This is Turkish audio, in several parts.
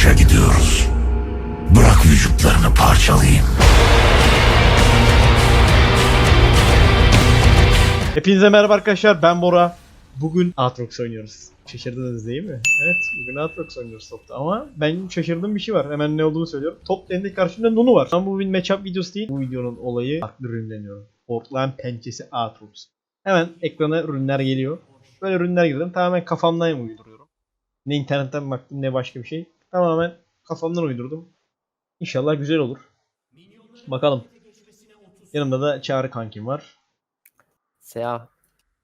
savaşa gidiyoruz. Bırak vücutlarını parçalayayım. Hepinize merhaba arkadaşlar ben Bora. Bugün Aatrox oynuyoruz. Şaşırdınız değil mi? Evet bugün Aatrox oynuyoruz topta ama ben şaşırdığım bir şey var. Hemen ne olduğunu söylüyorum. Top lane'de karşımda Nunu var. Ama bu bir matchup videosu değil. Bu videonun olayı farklı ürünleniyorum. Portland pençesi Aatrox. Hemen ekrana ürünler geliyor. Böyle ürünler girdim. Tamamen kafamdan uyduruyorum. Ne internetten baktım ne başka bir şey. Tamamen kafamdan uydurdum. İnşallah güzel olur. Bakalım. Yanımda da Çağrı kankim var. Seha.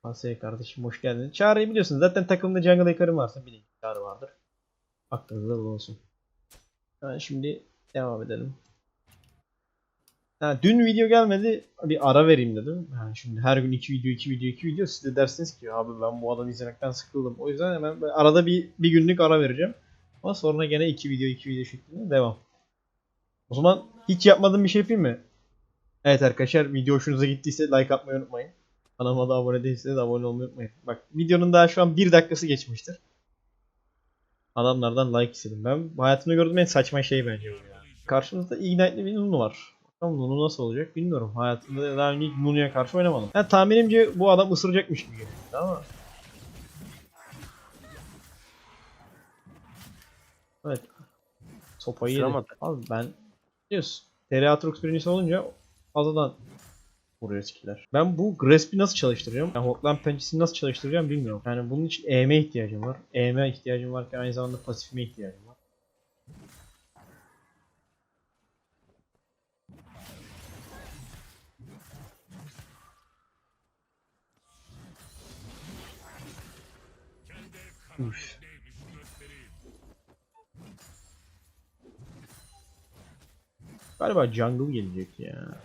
Asya kardeşim hoş geldin. Çağrı'yı biliyorsunuz. Zaten takımda jungle yakarım varsa bilin. Çağrı vardır. Aklınızda bulunsun. Ha, şimdi devam edelim. Ha, dün video gelmedi. Bir ara vereyim dedim. Ha, şimdi her gün iki video, iki video, iki video. Siz de dersiniz ki abi ben bu adamı izlemekten sıkıldım. O yüzden hemen arada bir, bir günlük ara vereceğim. Ama sonra gene iki video, iki video şeklinde devam. O zaman hiç yapmadığım bir şey yapayım mı? Evet arkadaşlar video hoşunuza gittiyse like atmayı unutmayın. Kanalıma da abone değilseniz abone olmayı unutmayın. Bak videonun daha şu an bir dakikası geçmiştir. Adamlardan like istedim. Ben hayatımda gördüğüm en saçma şey bence bu ya. Karşımızda Ignite'li bir Nunu var. Bakalım Nunu nasıl olacak bilmiyorum. Hayatımda daha önce hiç Nunu'ya karşı oynamadım. Yani tahminimce bu adam ısıracakmış gibi geliyor ama. Evet. Sopayı. Isıramadı. Abi ben biliyorsun. Teriatrox birincisi olunca fazladan vuruyor skiller. Ben bu Grasp'i nasıl çalıştıracağım? Yani Hotline pençesini nasıl çalıştıracağım bilmiyorum. Yani bunun için EM'e ihtiyacım var. EM'e ihtiyacım varken aynı zamanda pasifime ihtiyacım var. Üf. Galiba jungle gelecek ya.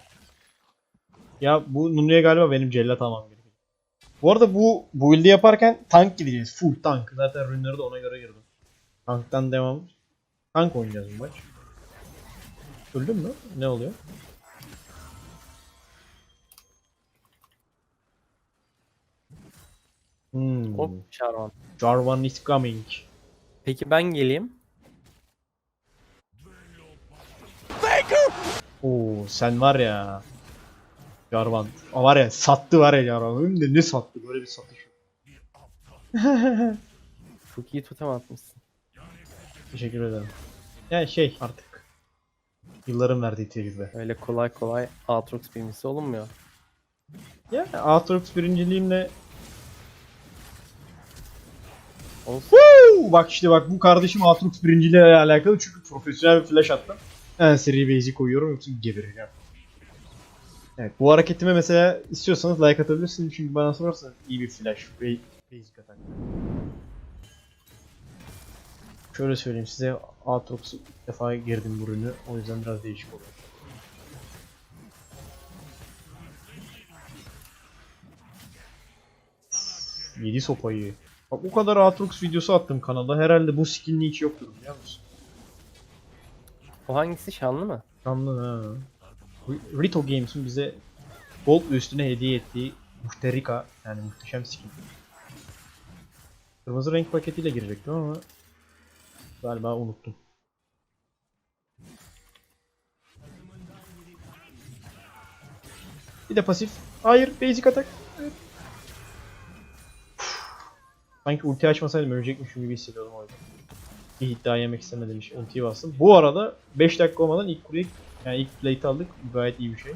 Ya bu Nunu'ya galiba benim cellat almam gerekiyor. Bu arada bu build'i yaparken tank gideceğiz. Full tank. Zaten ürünleri de ona göre girdim. Tanktan devam. Tank oynayacağız bu maç. Öldün mü? Ne oluyor? Hmm. Hop Şarvan. Jarvan is coming. Peki ben geleyim. Oo sen var ya. Jarvan. O var ya sattı var ya Jarvan. Hem de ne sattı böyle bir satış. Çok iyi totem atmışsın. Teşekkür ederim. Yani şey artık. Yılların verdiği tecrübe. Öyle kolay kolay Aatrox birincisi olunmuyor. Ya Aatrox birinciliğimle Olsun. Woo! Bak işte bak bu kardeşim Aatrox birinciliğiyle alakalı çünkü profesyonel bir flash attım. En seri base'i koyuyorum yoksa gebereceğim. Evet bu hareketime mesela istiyorsanız like atabilirsiniz çünkü bana sorarsanız iyi bir flash ve basic atak. Şöyle söyleyeyim size Aatrox'u ilk defa girdim bu ürünü o yüzden biraz değişik oluyor. Yedi sopayı. Bak o kadar Aatrox videosu attım kanalda. Herhalde bu skinli hiç yoktur biliyor musun? O hangisi şanlı mı? Anladın ha. Rito Games'in bize Gold üstüne hediye ettiği muhterika yani muhteşem skin. Kırmızı renk paketiyle girecektim ama galiba unuttum. Bir de pasif. Hayır, basic atak. Hayır. Sanki ulti açmasaydım ölecekmişim gibi hissediyordum o yüzden. Bir iddia yemek istemedim hiç ultiyi bastım. Bu arada 5 dakika olmadan ilk kuleyi yani ilk plate aldık. Gayet iyi bir şey.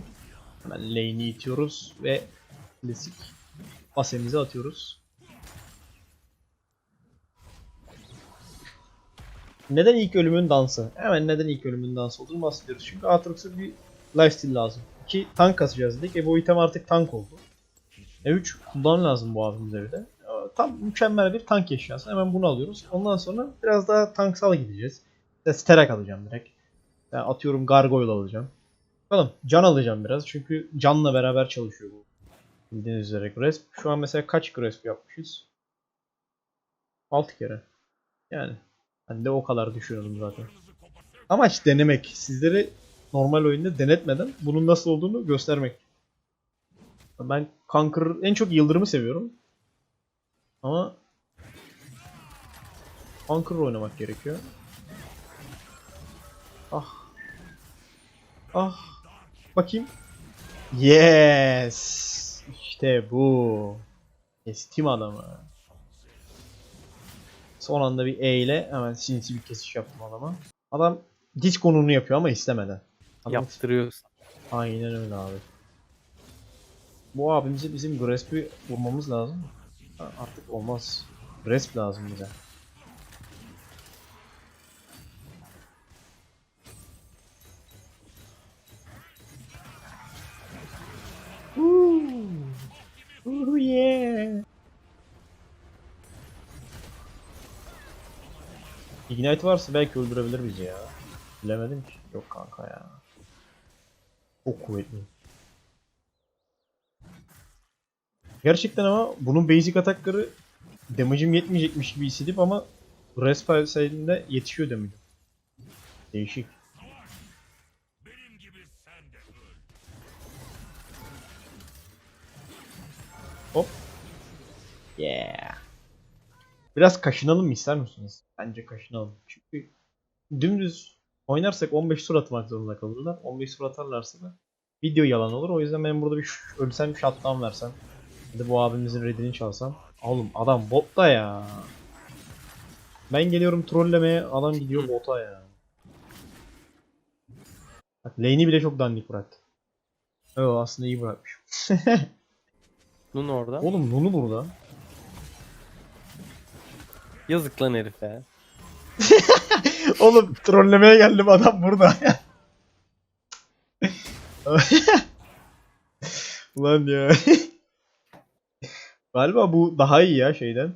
Hemen lane'i itiyoruz ve klasik basemizi atıyoruz. Neden ilk ölümün dansı? Hemen neden ilk ölümün dansı olduğunu bahsediyoruz. Çünkü Aatrox'a bir lifesteal lazım. 2 tank kasacağız dedik. E bu item artık tank oldu. E 3 cooldown lazım bu abimize bir de. Tam mükemmel bir tank eşyası. Hemen bunu alıyoruz. Ondan sonra biraz daha tanksal gideceğiz. İşte Sterak alacağım direkt. Yani atıyorum Gargoyle alacağım. Bakalım can alacağım biraz çünkü canla beraber çalışıyor bu. Bildiğiniz üzere Grasp. Şu an mesela kaç Grasp yapmışız? 6 kere. Yani ben de o kadar düşünüyorum zaten. Amaç denemek. Sizleri normal oyunda denetmeden bunun nasıl olduğunu göstermek. Ben Conqueror en çok Yıldırım'ı seviyorum. Ama Conqueror oynamak gerekiyor. Ah. Ah. Bakayım. Yes. İşte bu. Kestim adamı. Son anda bir E ile hemen sinsi bir kesiş yaptım adama. Adam diz konunu yapıyor ama istemeden. Adam Yaptırıyorsun. Aynen öyle abi. Bu abimize bizim Grasp'i vurmamız lazım. Artık olmaz. Grasp lazım bize. Ooh, yeah. Ignite varsa belki öldürebilir bizi ya. Bilemedim ki. Yok kanka ya. Çok kuvvetli. Gerçekten ama bunun basic atakları damage'im yetmeyecekmiş gibi hissedip ama Respa sayesinde yetişiyor damage'im. Değişik. Hop. Yeah. Biraz kaşınalım mı ister misiniz? Bence kaşınalım. Çünkü dümdüz oynarsak 15 tur atmak zorunda kalırlar. 15 tur atarlarsa da video yalan olur. O yüzden ben burada bir ölsem bir shutdown versem. Da bu abimizin redini çalsam. Oğlum adam botta ya. Ben geliyorum trollemeye adam gidiyor bota ya. Bak lane'i bile çok dandik bıraktı. Evet aslında iyi bırakmış. Nun orada. Oğlum Nunu burada. Yazık lan herife. Oğlum trollemeye geldim adam burada. Ulan ya. Galiba bu daha iyi ya şeyden.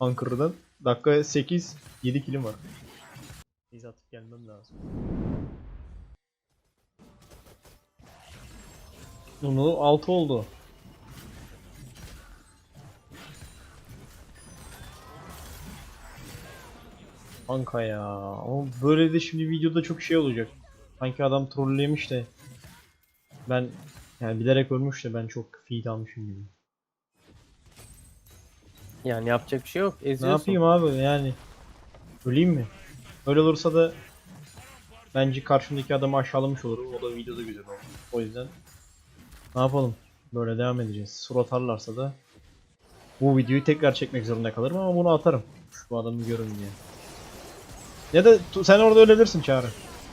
Ankara'dan. Dakika 8 7 kilim var. Biz atıp gelmem lazım. Nunu 6 oldu. Kanka ya. Ama böyle de şimdi videoda çok şey olacak. Sanki adam trolllemiş de. Ben yani bilerek ölmüş de ben çok feed almışım gibi. Yani yapacak bir şey yok. Ne Eziyorsun. yapayım abi yani. Öleyim mi? Öyle olursa da bence karşımdaki adamı aşağılamış olurum. O da videoda güzel olur. O yüzden ne yapalım? Böyle devam edeceğiz. Sur atarlarsa da bu videoyu tekrar çekmek zorunda kalırım ama bunu atarım. Şu adamı görün diye. Ya da sen orada ölebilirsin Çağrı.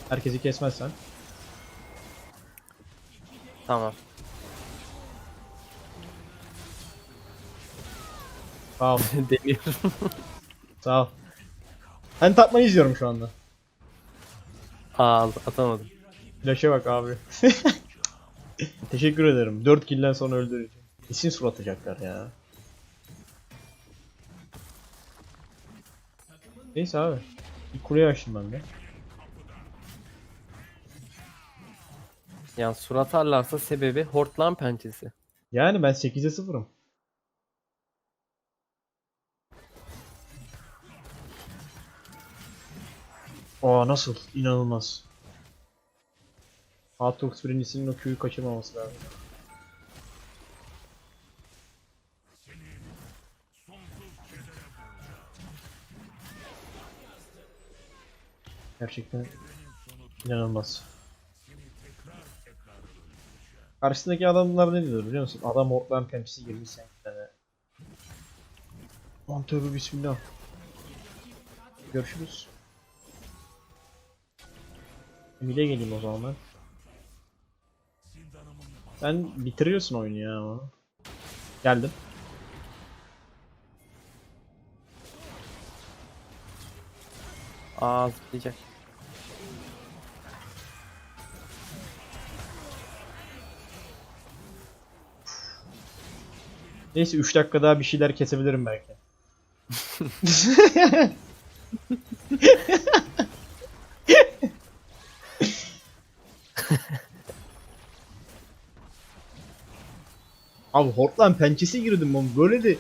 Herkesi kesmezsen. Tamam. Sağ ol. Deniyorum. Sağ ol. Ben tatmayı izliyorum şu anda. Aa atamadım. Flash'e bak abi. Teşekkür ederim. 4 kill'den sonra öldüreceğim. Kesin sur atacaklar ya. Neyse abi. Bir kuleyi açtım ben de. Yani surat atarlarsa sebebi hortlan pençesi. Yani ben 8'e 0'ım. Aa nasıl? İnanılmaz. Aatrox birincisinin o Q'yu kaçırmaması lazım. Gerçekten inanılmaz. Karşısındaki adamlar ne diyor biliyor musun? Adam Orklan Pemps'i girmiş sen tane. Tövbe bismillah. Görüşürüz. Mide geleyim o zaman ben. Sen bitiriyorsun oyunu ya ama. Geldim. Aa zıplayacak. Neyse 3 dakika daha bir şeyler kesebilirim belki. Abi Hortland pençesi girdim ben böyle de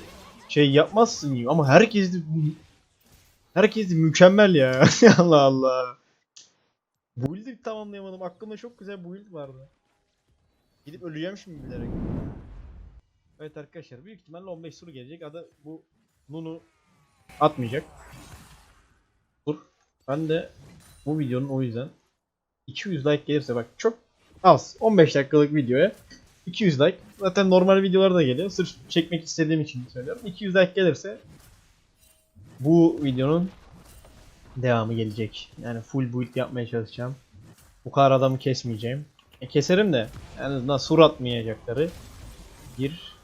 şey yapmazsın ya ama herkes de herkes de mükemmel ya. Allah Allah. Build'i tamamlayamadım. Aklımda çok güzel build vardı. Gidip öleceğim şimdi bilerek. Evet arkadaşlar büyük ihtimalle 15 tur gelecek. Adı bu Nunu atmayacak. Dur. Ben de Bu videonun o yüzden 200 like gelirse bak çok az 15 dakikalık videoya 200 like. Zaten normal videolar da geliyor. Sırf çekmek istediğim için söylüyorum. 200 like gelirse bu videonun devamı gelecek. Yani full build yapmaya çalışacağım. Bu kadar adamı kesmeyeceğim. E keserim de en azından sur atmayacakları bir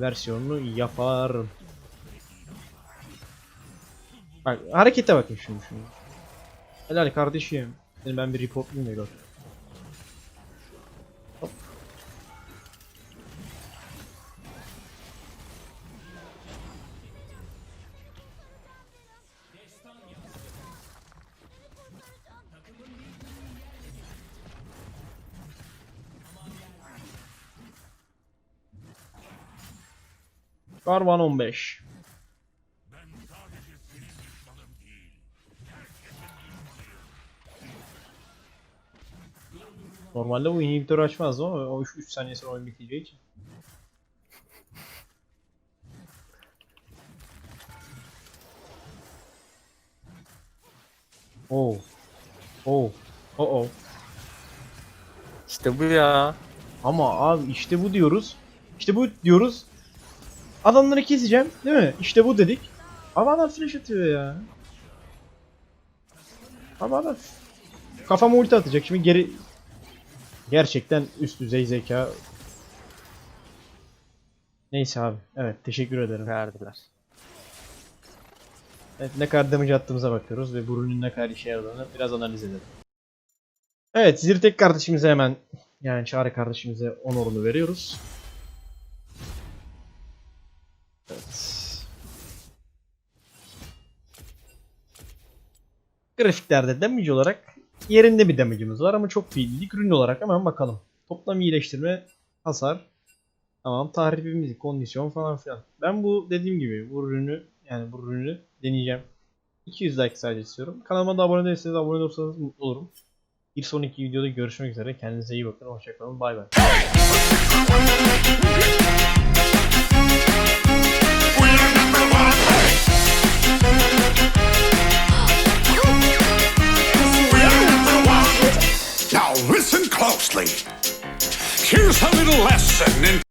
versiyonunu yaparım. Bak harekete bakın şimdi şimdi. Helal kardeşim. Ben bir reportlayayım da gör. Karvan 15. Normalde bu inhibitörü açmazdı ama o 3 saniye sonra oyun biteceği için. Oh. Oh. Oh oh. İşte bu ya. Ama abi işte bu diyoruz. İşte bu diyoruz. Adamları keseceğim değil mi? İşte bu dedik. Ama adam flash atıyor ya. Ama adam kafama ulti atacak. Şimdi geri gerçekten üst düzey zeka. Neyse abi. Evet teşekkür ederim. Verdiler. Evet, ne kadar damage attığımıza bakıyoruz ve bu ürünün ne kadar işe yaradığını biraz analiz edelim. Evet Zirtek kardeşimize hemen yani Çağrı kardeşimize onurunu veriyoruz. Grafiklerde damage olarak yerinde bir damage'imiz var ama çok değildik. Ürün olarak hemen bakalım. Toplam iyileştirme, hasar, tamam tahribimiz, kondisyon falan filan. Ben bu dediğim gibi bu ürünü yani bu ürünü deneyeceğim. 200 like sadece istiyorum. Kanalıma da abone değilseniz abone olursanız mutlu olurum. Bir sonraki videoda görüşmek üzere. Kendinize iyi bakın. Hoşçakalın. Bay bay. Listen closely. Here's a little lesson in